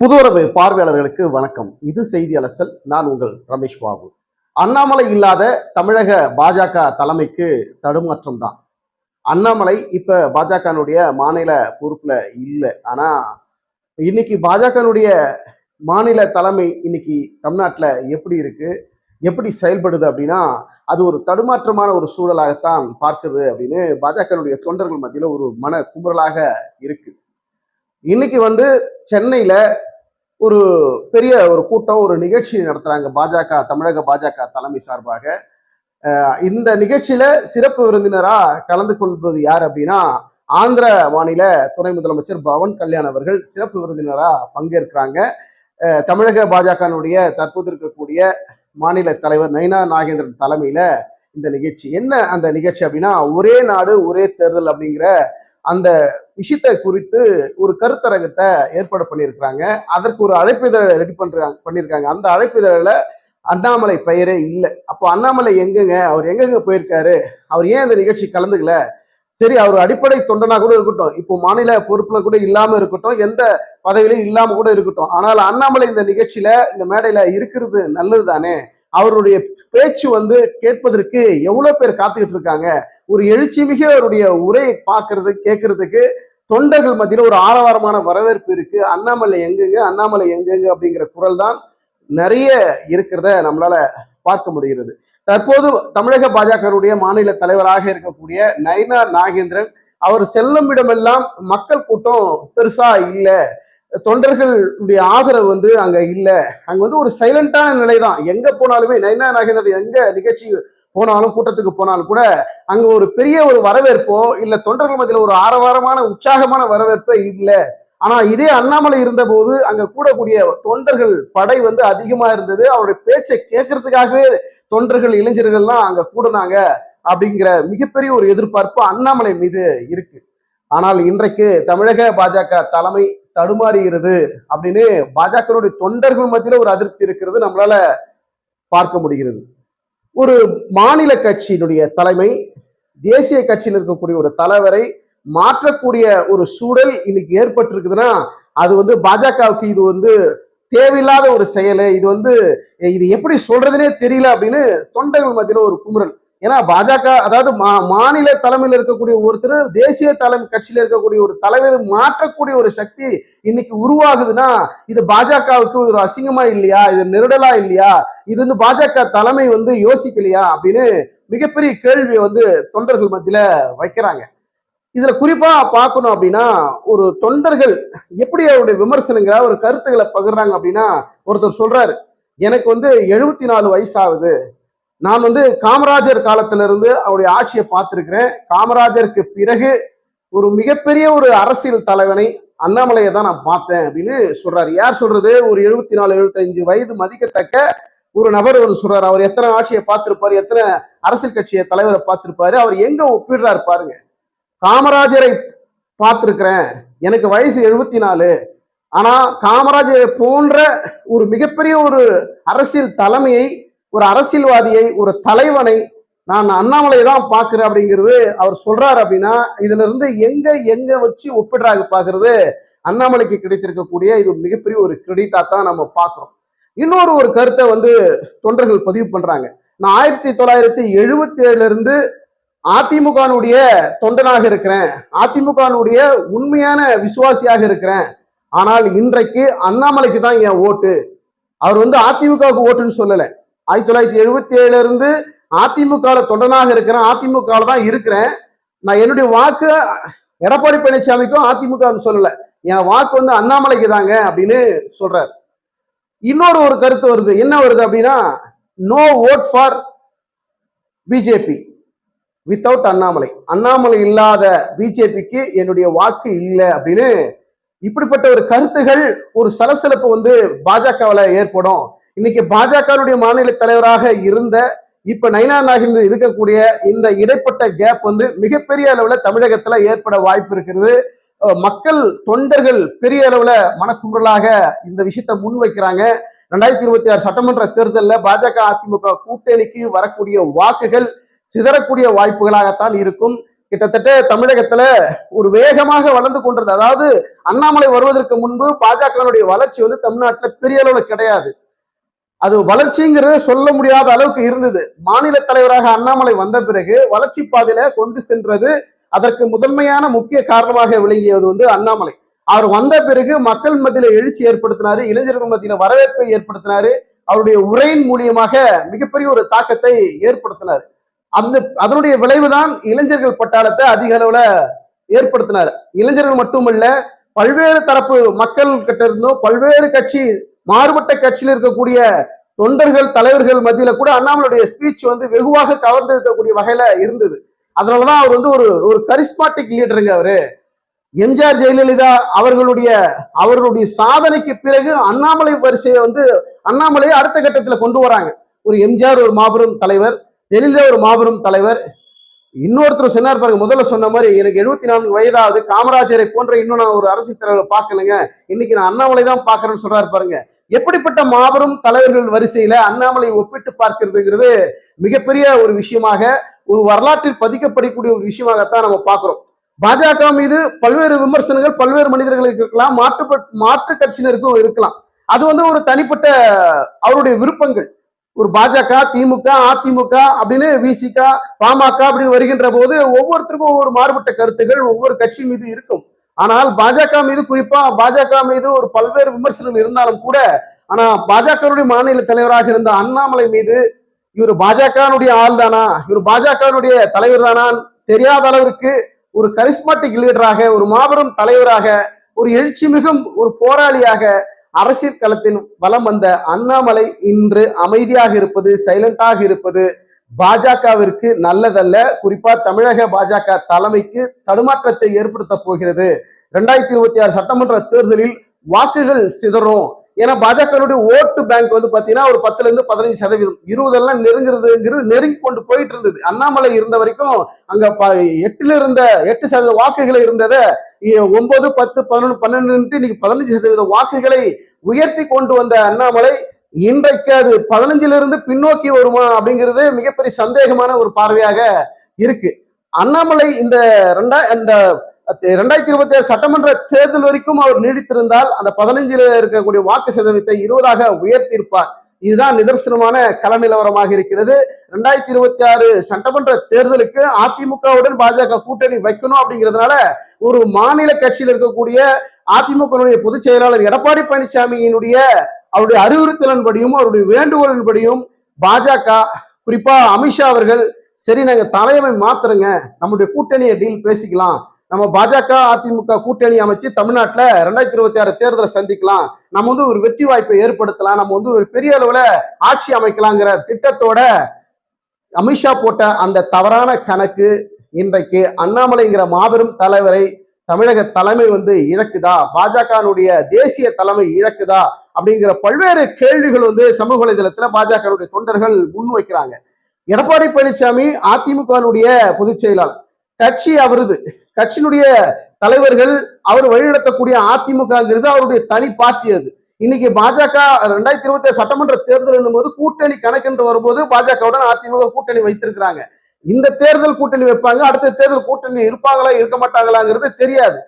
புதுவரவு பார்வையாளர்களுக்கு வணக்கம். இது செய்தி அலசல் நான் உங்கள் ரமேஷ் பாபு. அண்ணாமலை இல்லாத தமிழக பாஜக தலைமைக்கு தடுமாற்றம் தான். அண்ணாமலை இப்ப பாஜகனுடைய மாநில பொறுப்புல இல்லை. ஆனா இன்னைக்கு பாஜகனுடைய மாநில தலைமை இன்னைக்கு தமிழ்நாட்டில் எப்படி இருக்கு எப்படி செயல்படுது அப்படின்னா அது ஒரு தடுமாற்றமான ஒரு சூழலாகத்தான் பார்க்குது அப்படின்னு பாஜகனுடைய தொண்டர்கள் மத்தியில் ஒரு மன குமுறலாக இருக்கு. இன்னைக்கு வந்து சென்னையில் ஒரு பெரிய ஒரு கூட்டம் ஒரு நிகழ்ச்சி நடத்துறாங்க பாஜக தமிழக பாஜக தலைமை சார்பாக. இந்த நிகழ்ச்சியில சிறப்பு விருந்தினரா கலந்து கொள்வது யார் அப்படின்னா ஆந்திர மாநில துணை முதலமைச்சர் பவன் கல்யாண் அவர்கள் சிறப்பு விருந்தினரா பங்கேற்கிறாங்க. தமிழக பாஜகனுடைய தற்போது இருக்கக்கூடிய மாநில தலைவர் நைனா நாகேந்திரன் தலைமையில இந்த நிகழ்ச்சி. என்ன அந்த நிகழ்ச்சி அப்படின்னா ஒரே நாடு ஒரே தேர்தல் அப்படிங்கிற அந்த விஷயத்தை குறித்து ஒரு கருத்தரங்கத்தை ஏற்பாடு பண்ணியிருக்கிறாங்க. அதற்கு ஒரு அழைப்பிதழை ரெடி பண்ணுறாங்க பண்ணியிருக்காங்க. அந்த அழைப்பிதழில் அண்ணாமலை பெயரே இல்லை. அப்போ அண்ணாமலை எங்கங்க? அவர் எங்கெங்க போயிருக்காரு? அவர் ஏன் இந்த நிகழ்ச்சி கலந்துக்கல? சரி அவர் அடிப்படை தொண்டனா கூட இருக்கட்டும். இப்போ மாநில பொறுப்புல கூட இல்லாம இருக்கட்டும். எந்த பதவியிலும் இல்லாம கூட இருக்கட்டும். ஆனால் அண்ணாமலை இந்த நிகழ்ச்சியில இந்த மேடையில இருக்கிறது நல்லது தானே அவருடைய பேச்சு வந்து கேட்பதற்கு எவ்வளவு பேர் காத்துக்கிட்டு இருக்காங்க? ஒரு எழுச்சி மிக அவருடைய உரையை பார்க்கறது கேட்கறதுக்கு தொண்டர்கள் மத்தியில் ஒரு ஆரவாரமான வரவேற்பு இருக்கு. அண்ணாமலை எங்கெங்க அண்ணாமலை எங்கெங்க அப்படிங்கிற குரல் தான் நிறைய இருக்கிறத நம்மளால பார்க்க முடிகிறது. தற்போது தமிழக பாஜகவுடைய மாநில தலைவராக இருக்கக்கூடிய நயனா நாகேந்திரன் அவர் செல்லும் இடமெல்லாம் மக்கள் கூட்டம் பெருசா இல்லை. தொண்டர்களுடைய ஆதரவு வந்து அங்க இல்ல. அங்க வந்து ஒரு சைலண்டான நிலை தான் எங்க போனாலுமே நைனா நாகேந்திரன் எங்க நிகழ்ச்சி போனாலும் கூட்டத்துக்கு போனாலும் கூட அங்க ஒரு பெரிய ஒரு வரவேற்போ இல்ல தொண்டர்கள் மத்தியில ஒரு ஆரவாரமான உற்சாகமான வரவேற்பே இல்ல. ஆனா இதே அண்ணாமலை இருந்தபோது அங்க கூடக்கூடிய தொண்டர்கள் படை வந்து அதிகமா இருந்தது. அவருடைய பேச்சை கேட்கறதுக்காகவே தொண்டர்கள் இளைஞர்கள்லாம் அங்க கூடினாங்க அப்படிங்கிற மிகப்பெரிய ஒரு எதிர்பார்ப்பு அண்ணாமலை மீது இருக்கு. ஆனால் இன்றைக்கு தமிழக பாஜக தலைமை தடுமாறுகிறது அப்படின்னு பாஜகனுடைய தொண்டர்கள் மத்தியில ஒரு அதிருப்தி இருக்கிறது நம்மளால பார்க்க முடிகிறது. ஒரு மாநில கட்சியினுடைய தலைமை தேசிய கட்சியில் இருக்கக்கூடிய ஒரு தலைவரை மாற்றக்கூடிய ஒரு சூழல் இன்னைக்கு ஏற்பட்டிருக்குதுன்னா அது வந்து பாஜகவுக்கு இது வந்து தேவையில்லாத ஒரு செயல். இது வந்து இது எப்படி சொல்றதுனே தெரியல அப்படின்னு தொண்டர்கள் மத்தியில ஒரு குமுறல். ஏன்னா பாஜக அதாவது மா- மாநில தலைமையில் இருக்கக்கூடிய ஒருத்தர் தேசிய தலைமை கட்சியில் இருக்கக்கூடிய ஒரு தலைவர் மாற்றக்கூடிய ஒரு சக்தி இன்னைக்கு உருவாகுதுன்னா இது பாஜகவுக்கு ஒரு அசிங்கமா இல்லையா? இது நெருடலா இல்லையா? இது வந்து பாஜக தலைமை வந்து யோசிக்கலையா? அப்படின்னு மிகப்பெரிய கேள்வியை வந்து தொண்டர்கள் மத்தியில வைக்கிறாங்க. இதுல குறிப்பா பார்க்கணும் அப்படின்னா ஒரு தொண்டர்கள் எப்படி அவருடைய விமர்சனங்களா ஒரு கருத்துக்களை பகிர்றாங்க அப்படின்னா ஒருத்தர் சொல்றாரு எனக்கு வந்து எழுபத்தி நாலு வயசாகுது. நான் வந்து காமராஜர் காலத்திலிருந்து அவருடைய ஆட்சியை பார்த்துருக்கிறேன். காமராஜருக்கு பிறகு ஒரு மிகப்பெரிய ஒரு அரசியல் தலைவனை அண்ணாமலையை தான் நான் பார்த்தேன் அப்படின்னு சொல்றாரு. யார் சொல்றது? ஒரு எழுபத்தி நாலு எழுபத்தஞ்சு வயது மதிக்கத்தக்க ஒரு நபர் வந்து சொல்றாரு. அவர் எத்தனை ஆட்சியை பார்த்திருப்பாரு? எத்தனை அரசியல் கட்சியை தலைவரை பார்த்திருப்பாரு? அவர் எங்க ஒப்பிடுறாரு பாருங்க. காமராஜரை பார்த்திருக்கிறேன். எனக்கு வயசு எழுபத்தி நாலு ஆனா காமராஜரை போன்ற ஒரு மிகப்பெரிய ஒரு அரசியல் தலைமையை ஒரு அரசியல்வாதியை ஒரு தலைவனை நான் அண்ணாமலை தான் பார்க்குறேன் அப்படிங்கிறது அவர் சொல்றாரு அப்படின்னா இதுல இருந்து எங்க எங்க வச்சு ஒப்பிடுறாங்க பாக்குறது அண்ணாமலைக்கு கிடைத்திருக்கக்கூடிய இது மிகப்பெரிய ஒரு கிரெடிட்டா தான் நம்ம பார்க்குறோம். இன்னொரு ஒரு கருத்தை வந்து தொண்டர்கள் பதிவு பண்றாங்க. நான் ஆயிரத்தி தொள்ளாயிரத்தி எழுபத்தி ஏழுல இருந்து அதிமுகனுடைய தொண்டனாக இருக்கிறேன். அதிமுகனுடைய உண்மையான விசுவாசியாக இருக்கிறேன். ஆனால் இன்றைக்கு அண்ணாமலைக்கு தான் என் ஓட்டு. அவர் வந்து அதிமுகவுக்கு ஓட்டுன்னு சொல்லலை. ஆயிரத்தி தொள்ளாயிரத்தி எழுபத்தி ஏழுல இருந்து அதிமுக தொண்டனாக இருக்கிறேன். அதிமுக தான் இருக்கிறேன். நான் என்னுடைய வாக்கு எடப்பாடி பழனிசாமிக்கும் அதிமுகன்னு சொல்லல. என் வாக்கு வந்து அண்ணாமலைக்கு தாங்க அப்படின்னு சொல்றாரு. இன்னொரு ஒரு கருத்து வருது. என்ன வருது அப்படின்னா no vote for BJP without Annamalai. Annamalai இல்லாத பிஜேபிக்கு என்னுடைய வாக்கு இல்லை அப்படின்னு இப்படிப்பட்ட ஒரு கருத்துகள் ஒரு சலசலப்பு வந்து பாஜகவில் ஏற்படும். இன்னைக்கு பாஜகவுடைய மாநில தலைவராக இருந்த இப்ப நைனா நாகில் இருக்கக்கூடிய இந்த இடைப்பட்ட கேப் வந்து மிகப்பெரிய அளவுல தமிழகத்துல ஏற்பட வாய்ப்பு இருக்கிறது. மக்கள் தொண்டர்கள் பெரிய அளவுல மனக்குமுறலாக இந்த விஷயத்தை முன்வைக்கிறாங்க. ரெண்டாயிரத்தி இருபத்தி ஆறு சட்டமன்ற தேர்தலில் பாஜக அதிமுக கூட்டணிக்கு வரக்கூடிய வாக்குகள் சிதறக்கூடிய வாய்ப்புகளாகத்தான் இருக்கும். கிட்டத்தட்ட தமிழகத்துல ஒரு வேகமாக வளர்ந்து கொண்டிருந்த அதாவது அண்ணாமலை வருவதற்கு முன்பு பாஜகனுடைய வளர்ச்சி வந்து தமிழ்நாட்டுல பெரிய அளவுல கிடையாது. அது வளர்ச்சிங்கிறத சொல்ல முடியாத அளவுக்கு இருந்தது. மாநில தலைவராக அண்ணாமலை வந்த பிறகு வளர்ச்சி பாதையில கொண்டு சென்றது அதற்கு முதன்மையான முக்கிய காரணமாக விளங்கியது வந்து அண்ணாமலை. அவர் வந்த பிறகு மக்கள் மத்தியில எழுச்சி ஏற்படுத்தினாரு இளைஞர்கள் மத்தியில வரவேற்பை ஏற்படுத்தினாரு அவருடைய உரையின் மூலியமாக மிகப்பெரிய ஒரு தாக்கத்தை ஏற்படுத்தினார். அந்த அதனுடைய விளைவுதான் இளைஞர்கள் பட்டாளத்தை அதிக அளவுல ஏற்படுத்தினார். இளைஞர்கள் மட்டுமல்ல பல்வேறு தரப்பு மக்கள் கிட்ட இருந்தும் பல்வேறு கட்சி மாறுபட்ட கட்சியில் இருக்கக்கூடிய தொண்டர்கள் தலைவர்கள் மத்தியில கூட அண்ணாமலையுடைய ஸ்பீச் வந்து வெகுவாக கவர்ந்து இருக்கக்கூடிய வகையில இருந்தது. அதனாலதான் அவர் வந்து ஒரு ஒரு கரிஸ்மாட்டிக் லீடருங்க அவரு. எம்ஜிஆர் ஜெயலலிதா அவர்களுடைய அவர்களுடைய சாதனைக்கு பிறகு அண்ணாமலை வரிசையை வந்து அண்ணாமலையை அடுத்த கட்டத்துல கொண்டு வராங்க. ஒரு எம்ஜிஆர் ஒரு மாபெரும் தலைவர். ஜெயலலிதா ஒரு மாபெரும் தலைவர். இன்னொருத்தர் சொன்னார் பாருங்க முதல்ல சொன்ன மாதிரி எனக்கு எழுபத்தி நான்கு வயதாவது காமராஜரை போன்ற இன்னும் நான் ஒரு அரசியல் தலைவர் பார்க்கலங்க. இன்னைக்கு நான் அண்ணாமலை தான் பார்க்கறேன்னு சொல்றாரு பாருங்க. எப்படிப்பட்ட மாபெரும் தலைவர்கள் வரிசையில அண்ணாமலை ஒப்பிட்டு பார்க்கிறதுங்கிறது மிகப்பெரிய ஒரு விஷயமாக ஒரு வரலாற்றில் பதிக்கப்படக்கூடிய ஒரு விஷயமாகத்தான் நம்ம பார்க்கிறோம். பாஜக மீது பல்வேறு விமர்சனங்கள் பல்வேறு மனிதர்களுக்கு இருக்கலாம் மாற்று மாற்று கட்சியினருக்கும் இருக்கலாம். அது வந்து ஒரு தனிப்பட்ட அவருடைய விருப்பங்கள். ஒரு பாஜக திமுக அதிமுக அப்படின்னு விசிக பாமக அப்படின்னு வருகின்ற போது ஒவ்வொருத்தருக்கும் ஒவ்வொரு மாறுபட்ட கருத்துகள் ஒவ்வொரு கட்சி மீது இருக்கும். ஆனால் பாஜக மீது குறிப்பா பாஜக மீது ஒரு பல்வேறு விமர்சனங்கள் இருந்தாலும் கூட ஆனா பாஜகனுடைய மாநில தலைவராக இருந்த அண்ணாமலை மீது இவர் பாஜகனுடைய ஆள் தானா இவர் பாஜகனுடைய தலைவர் தானான்னு தெரியாத அளவிற்கு ஒரு கரிஸ்மாட்டிக் லீடராக ஒரு மாபெரும் தலைவராக ஒரு எழுச்சி மிகும் ஒரு போராளியாக அரசியல் களத்தில் வலம் வந்த அண்ணாமலை இன்று அமைதியாக இருப்பது சைலண்டாக இருப்பது பாஜகவிற்கு நல்லதல்ல. குறிப்பா தமிழக பாஜக தலைமைக்கு தடுமாற்றத்தை ஏற்படுத்த போகிறது. ரெண்டாயிரத்தி இருபத்தி ஆறு சட்டமன்ற தேர்தலில் வாக்குகள் சிதறும். ஏன்னா பாஜகனுடைய ஓட்டு பேங்க் வந்து பாத்தீங்கன்னா ஒரு பத்துல இருந்து பதினஞ்சு சதவீதம். இருபதெல்லாம் நெருங்குறதுங்கிறது நெருங்கி கொண்டு போயிட்டு இருந்தது. அண்ணாமலை இருந்த வரைக்கும் அங்க எட்டுல இருந்த எட்டு சதவீத வாக்குகள் இருந்ததை ஒன்பது பத்து பதினொன்று பன்னெண்டு இன்னைக்கு பதினஞ்சு சதவீத வாக்குகளை உயர்த்தி கொண்டு வந்த அண்ணாமலை இன்றைக்கு அது பதினஞ்சுல இருந்து பின்னோக்கி வருமா அப்படிங்கிறது மிகப்பெரிய சந்தேகமான ஒரு பார்வையாக இருக்கு. அண்ணாமலை இந்த ரெண்டா இந்த ரெண்டாயிரத்தி இருபத்தி ஏழு சட்டமன்ற தேர்தல் வரைக்கும் அவர் நீடித்திருந்தால் அந்த பதினைஞ்சில இருக்கக்கூடிய வாக்கு சதவீதத்தை இருபதாக உயர்த்தியிருப்பார். இதுதான் நிதர்சனமான கள நிலவரமாக இருக்கிறது. ரெண்டாயிரத்தி இருபத்தி ஆறு சட்டமன்ற தேர்தலுக்கு அதிமுகவுடன் பாஜக கூட்டணி வைக்கணும் அப்படிங்கிறதுனால ஒரு மாநில கட்சியில் இருக்கக்கூடிய அதிமுகனுடைய பொதுச் செயலாளர் எடப்பாடி பழனிசாமியினுடைய அவருடைய அறிவுறுத்தலின்படியும் அவருடைய வேண்டுகோளின்படியும் பாஜக குறிப்பா அமித்ஷா அவர்கள் சரி நாங்க தலைமை மாத்துறங்க. நம்முடைய கூட்டணியை டீல் பேசிக்கலாம். நம்ம பாஜக அதிமுக கூட்டணி அமைச்சு தமிழ்நாட்டில் ரெண்டாயிரத்தி இருபத்தி ஆறு தேர்தலை சந்திக்கலாம். நம்ம வந்து ஒரு வெற்றி வாய்ப்பை ஏற்படுத்தலாம். நம்ம வந்து ஒரு பெரிய அளவில் ஆட்சி அமைக்கலாங்கிற திட்டத்தோட அமித்ஷா போட்ட அந்த தவறான கணக்கு இன்றைக்கு அண்ணாமலைங்கிற மாபெரும் தலைவரை தமிழக தலைமை வந்து இழக்குதா? பாஜகனுடைய தேசிய தலைமை இழக்குதா? அப்படிங்கிற பல்வேறு கேள்விகள் வந்து சமூக வலைதளத்துல பாஜகனுடைய தொண்டர்கள் முன்வைக்கிறாங்க எடப்பாடி பழனிசாமி அதிமுகனுடைய பொதுச் செயலாளர். கட்சி அவருது கட்சியினுடைய தலைவர்கள் அவர் வழிநடத்தக்கூடிய அதிமுகங்கிறது அவருடைய தனி பார்ட்டி அது. இன்னைக்கு பாஜக ரெண்டாயிரத்தி இருபத்தி சட்டமன்ற தேர்தல் போது கூட்டணி கணக்கென்று வரும்போது பாஜகவுடன் அதிமுக கூட்டணி வைத்திருக்கிறாங்க. இந்த தேர்தல் கூட்டணி வைப்பாங்க அடுத்த தேர்தல் கூட்டணி இருப்பாங்களா இருக்க மாட்டாங்களாங்கிறது தெரியாது.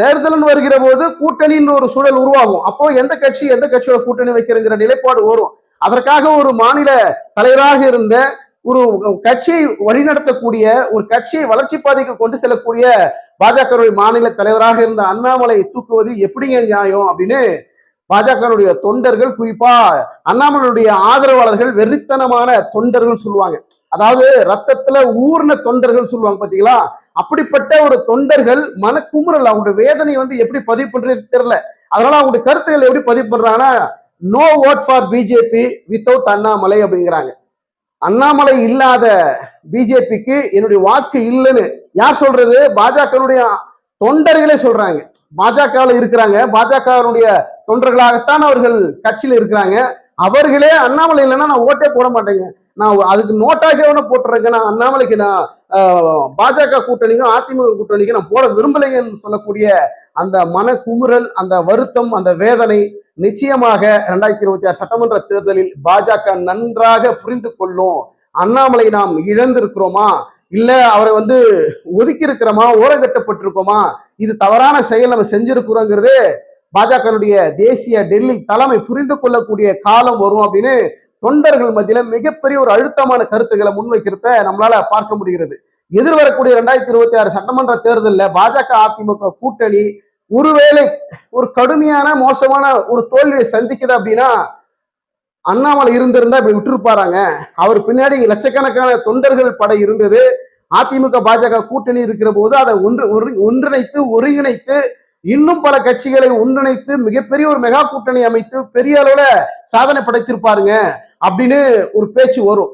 தேர்தல்னு வருகிற போது கூட்டணின்ற ஒரு சூழல் உருவாகும். அப்போ எந்த கட்சி எந்த கட்சியோட கூட்டணி வைக்கிறங்கிற நிலைப்பாடு வரும். அதற்காக ஒரு மாநில தலைவராக இருந்த ஒரு கட்சியை வழிநடத்தக்கூடிய ஒரு கட்சியை வளர்ச்சி பாதைக்கு கொண்டு செல்லக்கூடிய பாஜகவுடைய மாநில தலைவராக இருந்த அண்ணாமலை தூக்குவது எப்படிங்க நியாயம் அப்படின்னு பாஜகனுடைய தொண்டர்கள் குறிப்பா அண்ணாமலையுடைய ஆதரவாளர்கள் வெறித்தனமான தொண்டர்கள் சொல்லுவாங்க. அதாவது ரத்தத்துல ஊர்ன தொண்டர்கள் சொல்லுவாங்க பாத்தீங்களா? அப்படிப்பட்ட ஒரு தொண்டர்கள் மனக்குமுறல் அவங்களுடைய வேதனை வந்து எப்படி பதிவு பண்றது தெரியல. அதனால அவங்களுடைய கருத்துக்கள் எப்படி பதிவு பண்றாங்கன்னா no vote for BJP without Annamalai அப்படிங்கிறாங்க. அண்ணாமலை இல்லாத பிஜேபிக்கு என்னுடைய வாக்கு இல்லைன்னு யார் சொல்றது? பாஜகனுடைய தொண்டர்களே சொல்றாங்க. பாஜகவில் இருக்கிறாங்க. பாஜகவினுடைய தொண்டர்களாகத்தான் அவர்கள் கட்சியில் இருக்கிறாங்க. அவர்களே அண்ணாமலை இல்லைன்னா நான் ஓட்டே போட மாட்டேங்க. நான் அதுக்கு நோட்டாக வேணா போட்டுறேங்க நான் அண்ணாமலைக்கு நான் பாஜக கூட்டணிக்கும் அதிமுக கூட்டணிக்கும் நான் போட விரும்பலைங்கன்னு சொல்லக்கூடிய அந்த மன குமுறல் அந்த வருத்தம் அந்த வேதனை நிச்சயமாக இரண்டாயிரத்தி இருபத்தி ஆறு சட்டமன்ற தேர்தலில் பாஜக நன்றாக புரிந்து கொள்ளும். அண்ணாமலை நாம் இழந்திருக்கிறோமா? இல்ல அவரை வந்து ஒதுக்கி இருக்கிறோமா ஓரங்கட்டப்பட்டிருக்கோமா? இது தவறான செயல் நம்ம செஞ்சிருக்கிறோங்கிறது பாஜகனுடைய தேசிய டெல்லி தலைமை புரிந்து கொள்ளக்கூடிய காலம் வரும் அப்படின்னு தொண்டர்கள் மத்தியில மிகப்பெரிய ஒரு அழுத்தமான கருத்துக்களை முன்வைக்கிறத நம்மளால பார்க்க முடிகிறது. எதிர்வரக்கூடிய ரெண்டாயிரத்தி இருபத்தி ஆறு சட்டமன்ற தேர்தலில் பாஜக அதிமுக கூட்டணி ஒருவேளை ஒரு கடுமையான மோசமான ஒரு தோல்வியை சந்திக்குது அப்படின்னா அண்ணாமலை இருந்திருந்தா இப்படி விட்டுருப்பாராங்க. அவர் பின்னாடி லட்சக்கணக்கான தொண்டர்கள் படை இருந்தது. அதிமுக பாஜக கூட்டணி இருக்கிற போது அதை ஒன்று ஒரு- ஒன்றிணைத்து ஒருங்கிணைத்து இன்னும் பல கட்சிகளை ஒன்றிணைத்து மிகப்பெரிய ஒரு மெகா கூட்டணி அமைத்து பெரிய அளவுல சாதனை படைத்திருப்பாருங்க. அப்படின்னு ஒரு பேச்சு வரும்.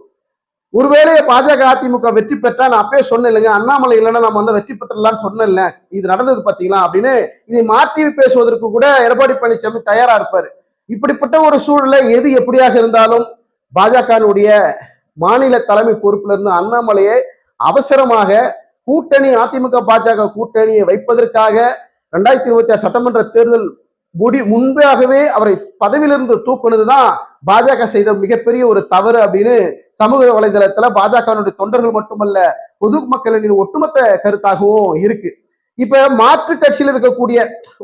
ஒருவேளை பாஜக அதிமுக வெற்றி பெற்றா நான் அப்பயே சொன்னேன் இல்லைங்க அண்ணாமலை இல்லைன்னா நம்ம வந்து வெற்றி பெற்றலாம்னு சொன்னேன்ல இது நடந்தது பாத்தீங்களா அப்படின்னு இதை மாற்றி பேசுவதற்கு கூட எடப்பாடி பழனிசாமி தயாரா இருப்பாரு. இப்படிப்பட்ட ஒரு சூழலை எது எப்படியாக இருந்தாலும் பாஜகனுடைய மாநில தலைமை பொறுப்புல இருந்து அண்ணாமலையை அவசரமாக கூட்டணி அதிமுக பாஜக கூட்டணியை வைப்பதற்காக ரெண்டாயிரத்தி இருபத்தி ஆறு சட்டமன்ற தேர்தல் முடி முன்பாகவே அவரை பதவியிலிருந்து தூக்குனது தான் பாஜக செய்த மிகப்பெரிய ஒரு தவறு அப்படின்னு சமூக வலைதளத்துல பாஜகவினுடைய தொண்டர்கள் மட்டுமல்ல பொதுமக்களின் ஒட்டுமொத்த கருத்தாகவும் இருக்கு. இப்ப மாற்று கட்சியில் இருக்கக்கூடிய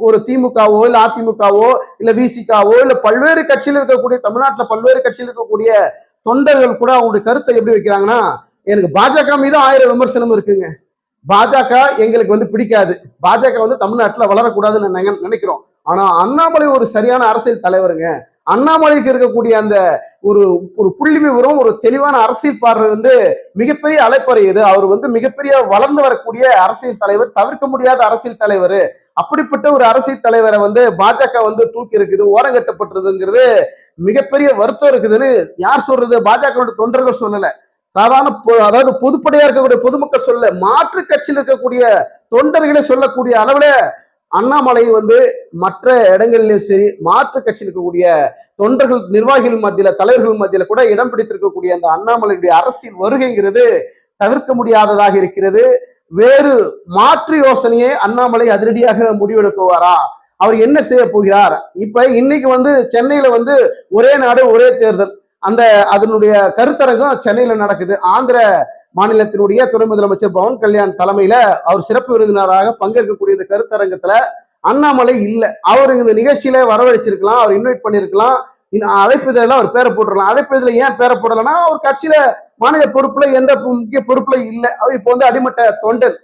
ஒரு திமுகவோ இல்ல அதிமுகவோ இல்ல விசிகாவோ இல்ல பல்வேறு கட்சியில் இருக்கக்கூடிய தமிழ்நாட்டுல பல்வேறு கட்சியில் இருக்கக்கூடிய தொண்டர்கள் கூட அவங்களுடைய கருத்தை எப்படி வைக்கிறாங்கன்னா எனக்கு பாஜக மீது ஆயிரம் விமர்சனம் இருக்குங்க. பாஜக எங்களுக்கு வந்து பிடிக்காது. பாஜக வந்து தமிழ்நாட்டுல வளரக்கூடாதுன்னு நினைக்கிறோம். ஆனா அண்ணாமலை ஒரு சரியான அரசியல் தலைவருங்க. அண்ணாமலைக்கு இருக்கக்கூடிய அந்த ஒரு ஒரு புள்ளி விவரம் ஒரு தெளிவான அரசியல் பார்வை வந்து மிகப்பெரிய அலைப்பறை இது அவர் வந்து மிகப்பெரிய வளர்ந்து வரக்கூடிய அரசியல் தலைவர் தவிர்க்க முடியாத அரசியல் தலைவர். அப்படிப்பட்ட ஒரு அரசியல் தலைவரை வந்து பாஜக வந்து தூக்கி இருக்குது ஓரங்கட்டப்பட்டிருதுங்கிறது மிகப்பெரிய வருத்தம் இருக்குதுன்னு யார் சொல்றது? பாஜகவோட தொண்டர்கள் சொல்லல. சாதாரண பொ- அதாவது பொதுப்படையா இருக்கக்கூடிய பொதுமக்கள் சொல்ல மாற்று கட்சியில் இருக்கக்கூடிய தொண்டர்களை சொல்லக்கூடிய அளவுல அண்ணாமலை வந்து மற்ற இடங்களிலும் சரி மாற்று கட்சியில் இருக்கக்கூடிய தொண்டர்கள் நிர்வாகிகள் மத்தியில தலைவர்கள் மத்தியில கூட இடம் பிடித்திருக்கக்கூடிய அந்த அண்ணாமலையுடைய அரசியல் வருகைங்கிறது தவிர்க்க முடியாததாக இருக்கிறது. வேறு மாற்று யோசனையை அண்ணாமலை அதிரடியாக முடிவெடுக்குவாரா? அவர் என்ன செய்ய போகிறார்? இப்ப இன்னைக்கு வந்து சென்னையில வந்து ஒரே நாடு ஒரே தேர்தல். அந்த அதனுடைய கருத்தரங்கம் சென்னையில நடக்குது. ஆந்திர மாநிலத்தினுடைய துணை முதலமைச்சர் பவன் கல்யாண் தலைமையில அவர் சிறப்பு விருந்தினராக பங்கேற்கக்கூடிய இந்த கருத்தரங்கத்துல அண்ணாமலை இல்லை. அவர் இந்த நிகழ்ச்சியில வரவழைச்சிருக்கலாம் அவர் இன்வைட் பண்ணிருக்கலாம். அழைப்பதில் அவர் பேரை போட்டுருக்கலாம் அழைப்பதில் ஏன் பேரை போடலன்னா அவர் கட்சியில மாநில பொறுப்புல எந்த முக்கிய பொறுப்புல இல்லை. அவர் இப்போ வந்து அடிமட்ட தொண்டன்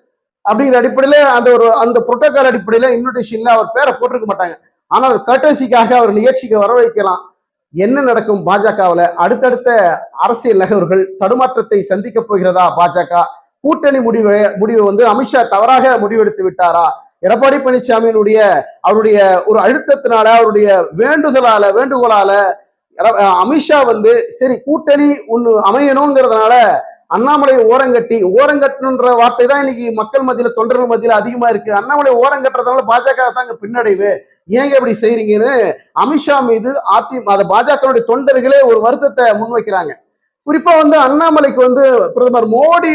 அப்படிங்கிற அடிப்படையில அந்த ஒரு அந்த புரோட்டோகால் அடிப்படையில இன்விடேஷன்ல அவர் பேரை போட்டிருக்க மாட்டாங்க. ஆனால் கட்டசிக்காக அவர் நிகழ்ச்சிக்கு வரவழைக்கலாம். என்ன நடக்கும் பாஜகவில்? அடுத்தடுத்த அரசியல் நகர்வுகள் தடுமாற்றத்தை சந்திக்க போகிறதா பாஜக? கூட்டணி முடிவு முடிவு வந்து அமித்ஷா தவறாக முடிவெடுத்து விட்டாரா? எடப்பாடி பழனிசாமியினுடைய அவருடைய ஒரு அழுத்தத்தினால அவருடைய வேண்டுதலால வேண்டுகோளால அமித்ஷா வந்து சரி கூட்டணி ஒன்று அமையணுங்கிறதுனால அண்ணாமலை ஓரங்கட்டி ஓரங்கட்டணுன்ற வார்த்தை தான் இன்னைக்கு மக்கள் மத்தியில தொண்டர்கள் மத்தியில அதிகமா இருக்கு. அண்ணாமலை ஓரங்கட்டுறதுனால பாஜக தாங்க பின்னடைவு. ஏங்க இப்படி செய்யறீங்கன்னு அமித்ஷா மீது அதி அதை பாஜகனுடைய தொண்டர்களே ஒரு வருத்தத்தை முன்வைக்கிறாங்க. குறிப்பா வந்து அண்ணாமலைக்கு வந்து பிரதமர் மோடி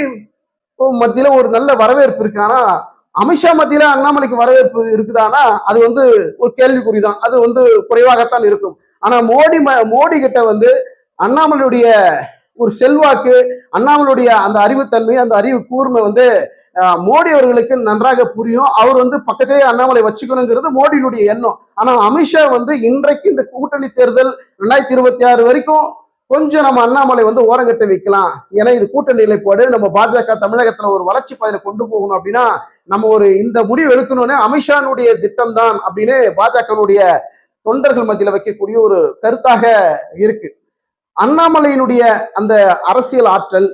மத்தியில ஒரு நல்ல வரவேற்பு இருக்கு. ஆனா அமித்ஷா மத்தியில அண்ணாமலைக்கு வரவேற்பு இருக்குதானா? அது வந்து ஒரு கேள்விக்குறிதான். அது வந்து குறைவாகத்தான் இருக்கும். ஆனா மோடி ம- மோடி கிட்ட வந்து அண்ணாமலையுடைய ஒரு செல்வாக்கு அண்ணாமலுடைய அந்த அறிவுத்தன்மை அந்த அறிவு கூர்மை வந்து மோடி அவர்களுக்கு நன்றாக புரியும். அவர் வந்து பக்கத்திலே அண்ணாமலை வச்சுக்கணுங்கிறது மோடியினுடைய எண்ணம். ஆனால் அமித்ஷா வந்து இன்றைக்கு இந்த கூட்டணி தேர்தல் ரெண்டாயிரத்தி இருபத்தி ஆறு வரைக்கும் கொஞ்சம் நம்ம அண்ணாமலை வந்து ஓரங்கட்ட வைக்கலாம். ஏன்னா இது கூட்டணி நிலைப்பாடு. நம்ம பாஜக தமிழகத்துல ஒரு வளர்ச்சி பாதையில கொண்டு போகணும் அப்படின்னா நம்ம ஒரு இந்த முடிவு எடுக்கணும்னு அமித்ஷானுடைய திட்டம் தான் அப்படின்னு பாஜகனுடைய தொண்டர்கள் மத்தியில வைக்கக்கூடிய ஒரு கருத்தாக இருக்கு. அண்ணாமலையினுடைய அந்த அரசியல் ஆற்றல்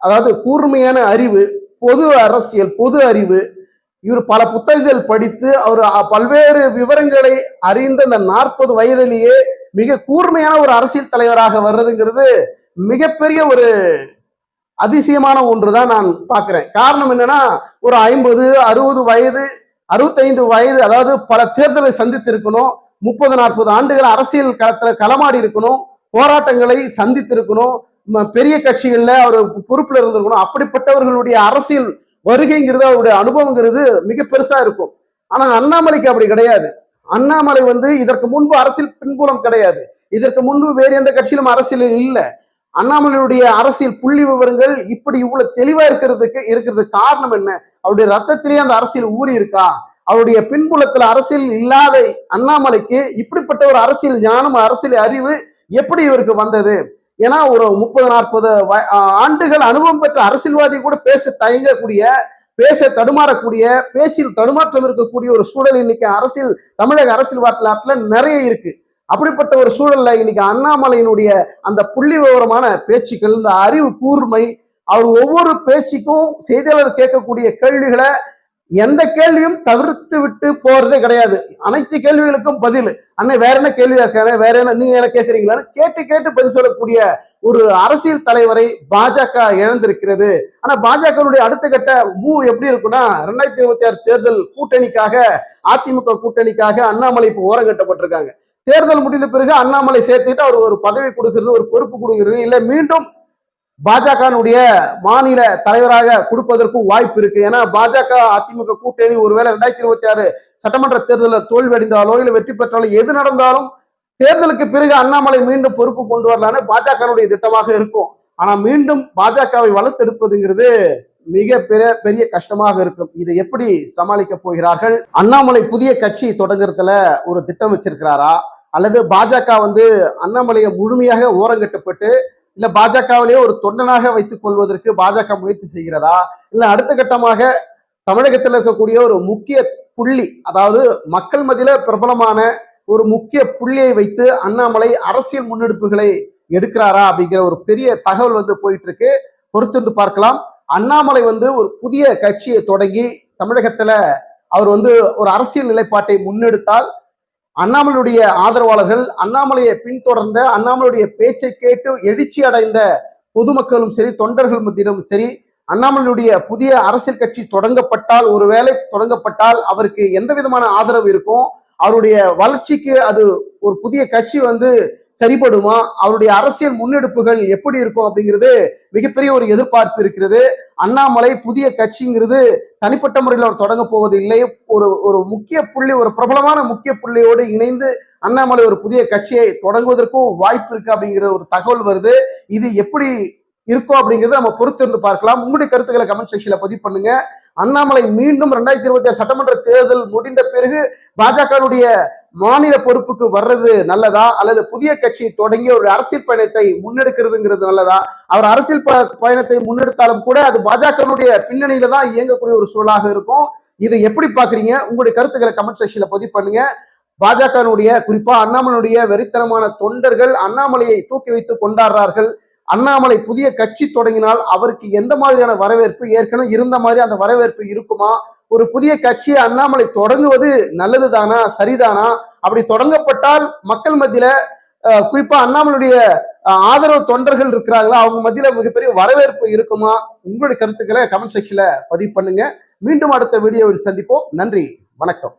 அதாவது கூர்மையான அறிவு பொது அரசியல் பொது அறிவு இவர் பல புத்தகங்கள் படித்து அவர் பல்வேறு விவரங்களை அறிந்த அந்த நாற்பது வயதிலேயே மிக கூர்மையான ஒரு அரசியல் தலைவராக வர்றதுங்கிறது மிகப்பெரிய ஒரு அதிசயமான ஒன்று தான் நான் பார்க்குறேன். காரணம் என்னன்னா ஒரு ஐம்பது அறுபது வயது அறுபத்தைந்து வயது அதாவது பல தேர்தலை சந்தித்து இருக்கணும் முப்பது நாற்பது ஆண்டுகள் அரசியல் களத்தில் களமாடி இருக்கணும் போராட்டங்களை சந்தித்திருக்கணும். ம- பெரிய கட்சிகள்ல அவர் பொறுப்புல இருந்திருக்கணும். அப்படிப்பட்டவர்களுடைய அரசியல் வருகைங்கிறது அவருடைய அனுபவங்கிறது மிக பெருசா இருக்கும். ஆனா அண்ணாமலைக்கு அப்படி கிடையாது. அண்ணாமலை வந்து இதற்கு முன்பு அரசியல் பின்புலம் கிடையாது. இதற்கு முன்பு வேறு எந்த கட்சியிலும் அரசியலில் இல்லை. அண்ணாமலையுடைய அரசியல் புள்ளி விவரங்கள் இப்படி இவ்வளவு தெளிவா இருக்கிறதுக்கு இருக்கிறதுக்கு காரணம் என்ன? அவருடைய ரத்தத்திலேயே அந்த அரசியல் ஊறி இருக்கா அவருடைய பின்புலத்துல அரசியல் இல்லாத அண்ணாமலைக்கு இப்படிப்பட்ட ஒரு அரசியல் ஞானம் அரசியல் அறிவு எப்படி இவருக்கு வந்தது? ஏன்னா ஒரு முப்பது நாற்பது ஆண்டுகள் அனுபவம் பெற்ற அரசியல்வாதி கூட பேச தயங்கக்கூடிய பேச தடுமாறக்கூடிய பேச்சில் தடுமாற்றம் இருக்கக்கூடிய ஒரு சூழல் இன்னைக்கு அரசியல் தமிழக அரசியல் வரலாற்றுல நிறைய இருக்கு. அப்படிப்பட்ட ஒரு சூழல்ல இன்னைக்கு அண்ணாமலையினுடைய அந்த புள்ளி விவரமான பேச்சுக்கள் இந்த அறிவு கூர்மை அவர் ஒவ்வொரு பேச்சுக்கும் செய்தியாளர் கேட்கக்கூடிய கேள்விகளை எந்த கேள்வியும் தவிர்த்து விட்டு போறதே கிடையாது. அனைத்து கேள்விகளுக்கும் பதில். அண்ணன் வேற என்ன கேள்வியா இருக்கானே வேற என்ன நீங்க என்ன கேட்கறீங்களான்னு கேட்டு கேட்டு பதில் சொல்லக்கூடிய ஒரு அரசியல் தலைவரை பாஜக இழந்திருக்கிறது. ஆனா பாஜகனுடைய அடுத்த கட்ட மூவ் எப்படி இருக்குன்னா ரெண்டாயிரத்தி இருபத்தி ஆறு தேர்தல் கூட்டணிக்காக அதிமுக கூட்டணிக்காக அண்ணாமலை இப்போ ஓரம் கட்டப்பட்டிருக்காங்க. தேர்தல் முடிந்த பிறகு அண்ணாமலை சேர்த்துட்டு அவர் ஒரு பதவி கொடுக்கிறது ஒரு பொறுப்பு கொடுக்கிறது இல்ல மீண்டும் பாஜகனுடைய மாநில தலைவராக கொடுப்பதற்கும் வாய்ப்பு இருக்கு. ஏன்னா பாஜக அதிமுக கூட்டணி ஒருவேளை ரெண்டாயிரத்தி இருபத்தி ஆறு சட்டமன்ற தேர்தலில் தோல்வி அடைந்தாலோ இல்லை வெற்றி பெற்றாலோ எது நடந்தாலும் தேர்தலுக்கு பிறகு அண்ணாமலை மீண்டும் பொறுப்பு கொண்டு வரலான்னு பாஜகனுடைய திட்டமாக இருக்கும். ஆனா மீண்டும் பாஜகவை வளர்த்தெடுப்பதுங்கிறது மிக பெரிய பெரிய கஷ்டமாக இருக்கும். இதை எப்படி சமாளிக்க போகிறார்கள்? அண்ணாமலை புதிய கட்சி தொடங்குறதுல ஒரு திட்டம் வச்சிருக்கிறாரா? அல்லது பாஜக வந்து அண்ணாமலையை முழுமையாக ஓரங்கட்டப்பட்டு இல்ல பாஜகவிலேயே ஒரு தொண்டனாக வைத்துக் கொள்வதற்கு பாஜக முயற்சி செய்கிறதா? இல்ல அடுத்த கட்டமாக தமிழகத்தில் இருக்கக்கூடிய ஒரு முக்கிய புள்ளி அதாவது மக்கள் மத்தியில பிரபலமான ஒரு முக்கிய புள்ளியை வைத்து அண்ணாமலை அரசியல் முன்னெடுப்புகளை எடுக்கிறாரா அப்படிங்கிற ஒரு பெரிய தகவல் வந்து போயிட்டு இருக்கு பொறுத்திருந்து பார்க்கலாம். அண்ணாமலை வந்து ஒரு புதிய கட்சியை தொடங்கி தமிழகத்துல அவர் வந்து ஒரு அரசியல் நிலைப்பாட்டை முன்னெடுத்தால் அண்ணாமலையுடைய ஆதரவாளர்கள் அண்ணாமலையை பின்தொடர்ந்த அண்ணாமலையுடைய பேச்சை கேட்டு எழுச்சி அடைந்த பொதுமக்களும் சரி தொண்டர்கள் மத்தியிலும் சரி அண்ணாமலையுடைய புதிய அரசியல் கட்சி தொடங்கப்பட்டால் ஒருவேளை தொடங்கப்பட்டால் அவருக்கு எந்த விதமான ஆதரவு இருக்கும்? அவருடைய வளர்ச்சிக்கு அது ஒரு புதிய கட்சி வந்து சரிபடுமா? அவருடைய அரசியல் முன்னெடுப்புகள் எப்படி இருக்கும் அப்படிங்கிறது மிகப்பெரிய ஒரு எதிர்பார்ப்பு இருக்கிறது. அண்ணாமலை புதிய கட்சிங்கிறது தனிப்பட்ட முறையில் அவர் தொடங்க போவது இல்லை. ஒரு ஒரு முக்கிய புள்ளி ஒரு பிரபலமான முக்கிய புள்ளியோடு இணைந்து அண்ணாமலை ஒரு புதிய கட்சியை தொடங்குவதற்கும் வாய்ப்பு இருக்கு அப்படிங்கிற ஒரு தகவல் வருது. இது எப்படி இருக்கோ அப்படிங்கிறத நம்ம பொறுத்திருந்து பார்க்கலாம். உங்களுடைய கருத்துக்களை கமெண்ட் செக்ஷன்ல பதிவு பண்ணுங்க. அண்ணாமலை மீண்டும் ரெண்டாயிரத்தி இருபத்தி ஆறு சட்டமன்ற தேர்தல் முடிந்த பிறகு பாஜகனுடைய மாநில பொறுப்புக்கு வர்றது நல்லதா? அல்லது புதிய கட்சி தொடங்கி ஒரு அரசியல் பயணத்தை முன்னெடுக்கிறதுங்கிறது நல்லதா? அவர் அரசியல் பயணத்தை முன்னெடுத்தாலும் கூட அது பாஜகனுடைய பின்னணியில தான் இயங்கக்கூடிய ஒரு சூழலாக இருக்கும். இதை எப்படி பாக்குறீங்க உங்களுடைய கருத்துக்களை கமெண்ட் செக்ஷன்ல பதிவு பண்ணுங்க. பாஜகனுடைய குறிப்பா அண்ணாமலையுடைய வெறித்தனமான தொண்டர்கள் அண்ணாமலையை தூக்கி வைத்து கொண்டாடுறார்கள். அண்ணாமலை புதிய கட்சி தொடங்கினால் அவருக்கு எந்த மாதிரியான வரவேற்பு? ஏற்கனவே இருந்த மாதிரி அந்த வரவேற்பு இருக்குமா? ஒரு புதிய கட்சியை அண்ணாமலை தொடங்குவது நல்லதுதானா? சரிதானா? அப்படி தொடங்கப்பட்டால் மக்கள் மத்தியில குறிப்பா அண்ணாமலையுடைய ஆதரவு தொண்டர்கள் இருக்கிறாங்களா? அவங்க மத்தியில மிகப்பெரிய வரவேற்பு இருக்குமா? உங்களுடைய கருத்துக்களை கமெண்ட் செக்ஷன்ல பதிவு பண்ணுங்க. மீண்டும் அடுத்த வீடியோவில் சந்திப்போம். நன்றி. வணக்கம்.